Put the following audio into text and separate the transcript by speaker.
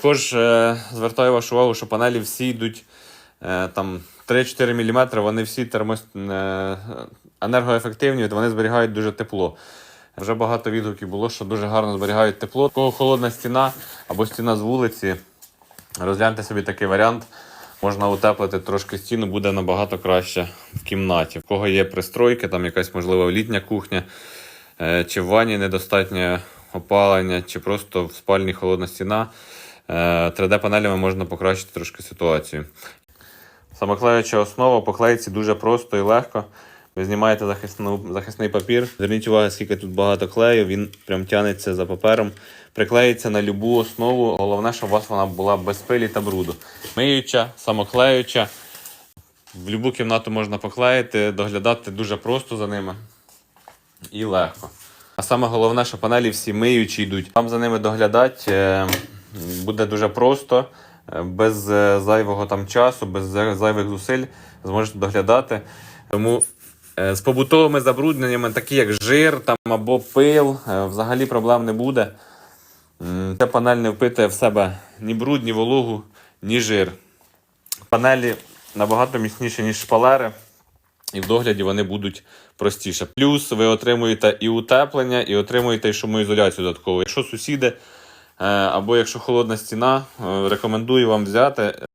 Speaker 1: Також е, звертаю вашу увагу, що панелі всі йдуть е, там 3-4 мм, вони всі термос... е, енергоефективні, вони зберігають дуже тепло. Вже багато відгуків було, що дуже гарно зберігають тепло. Кого холодна стіна або стіна з вулиці, розгляньте собі такий варіант. Можна утеплити трошки стіну, буде набагато краще в кімнаті. В кого є пристройки, там якась можливо літня кухня, чи в ванні недостатнє опалення, чи просто в спальні холодна стіна. Е, 3D-панелями можна покращити трошки ситуацію. Самоклеюча основа по клейці дуже просто і легко. Ви знімаєте захисну, захисний папір. Зверніть увагу, скільки тут багато клею, він прям тянеться за папером. Приклеїться на любу основу. Головне, щоб у вас вона була без пилі та бруду. Миюча, самоклеюча. В будь-яку кімнату можна поклеїти, доглядати дуже просто за ними і легко. А саме головне, що панелі всі миючі йдуть. Вам за ними доглядати е, буде дуже просто, е, без е, зайвого там часу, без зайвих зусиль зможете доглядати. Тому е, з побутовими забрудненнями, такі як жир там, або пил, взагалі проблем не буде. Ця панель не впитує в себе ні бруд, ні вологу, ні жир. Панелі набагато міцніші, ніж шпалери і в догляді вони будуть простіше. Плюс ви отримуєте і утеплення, і отримуєте і шумоізоляцію додатково. Якщо сусіди або якщо холодна стіна, е, рекомендую вам взяти